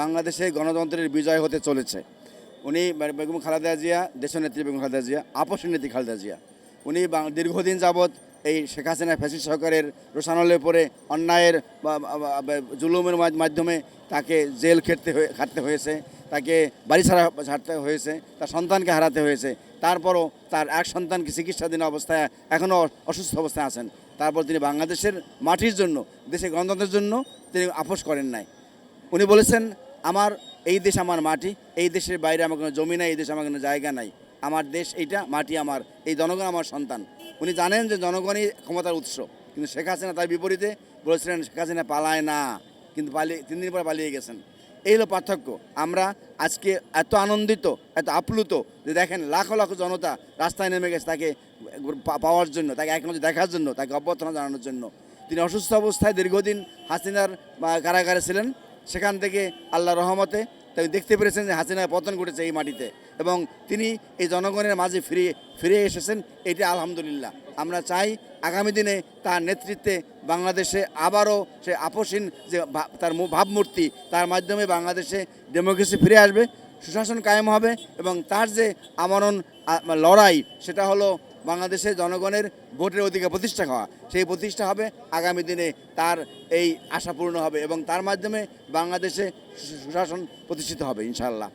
বাংলাদেশে গণতন্ত্রের বিজয় হতে চলেছে। উনি বেগম খালেদা জিয়া দেশনেত্রী বেগম খালেদা জিয়া আপসী নেত্রী খালেদা জিয়া। উনি দীর্ঘদিন যাবৎ এই শেখ হাসিনা ফ্যাসিস্ট সরকারের রোশানলের পরে অন্যায়ের জুলুমের মাধ- মাধ্যমে তাকে জেল খেটতে হয়ে খাটতে হয়েছে, তাকে বাড়ি ছাড়া ছাড়তে হয়েছে, তার সন্তানকে হারাতে হয়েছে, তারপরও তার এক সন্তানকে চিকিৎসাধীন অবস্থায় এখনও অসুস্থ অবস্থায় আছেন। তারপর তিনি বাংলাদেশের মাটির জন্য দেশের গণতন্ত্রের জন্য তিনি আপোষ করেন নাই। উনি বলেছেন আমার এই দেশ আমার মাটি, এই দেশের বাইরে আমার কোনো জমি নাই, এই দেশে আমার কোনো জায়গা নাই। আমার দেশ এইটা, মাটি আমার, এই জনগণ আমার সন্তান। উনি জানেন যে জনগণই ক্ষমতার উৎস, কিন্তু শেখ হাসিনা তার বিপরীতে বলেছিলেন, শেখ হাসিনা পালায় না। কিন্তু পালিয়ে তিন দিন পরে পালিয়ে গেছেন। এই হলো পার্থক্য। আমরা আজকে এত আনন্দিত, এত আপ্লুত যে দেখেন, লাখো লাখো জনতা রাস্তায় নেমে গেছে তাকে পাওয়ার জন্য, তাকে এক নজর দেখার জন্য, তাকে অভ্যর্থনা জানানোর জন্য। তিনি অসুস্থ অবস্থায় দীর্ঘদিন হাসিনার কারাগারে ছিলেন। সেখান থেকে আল্লাহ রহমতে তিনি দেখতে পেরেছেন যে হাসিনার পতন ঘটেছে এই মাটিতে এবং তিনি এই জনগণের মাঝে ফিরে ফিরে এসেছেন, এটি আলহামদুলিল্লাহ। আমরা চাই আগামী দিনে তার নেতৃত্বে বাংলাদেশে আবারও সে আপসীন যে তার ভাবমূর্তি, তার মাধ্যমে বাংলাদেশে ডেমোক্রেসি ফিরে আসবে, সুশাসন কায়েম হবে এবং তার যে আমরণ লড়াই, সেটা হলো বাংলাদেশের জনগণের ভোটের অধিকার প্রতিষ্ঠা হওয়া সেই প্রতিষ্ঠা হবে আগামী দিনে তার এই আশা পূর্ণ হবে এবং তার মাধ্যমে বাংলাদেশে সুশাসন প্রতিষ্ঠিত হবে, ইনশাআল্লাহ।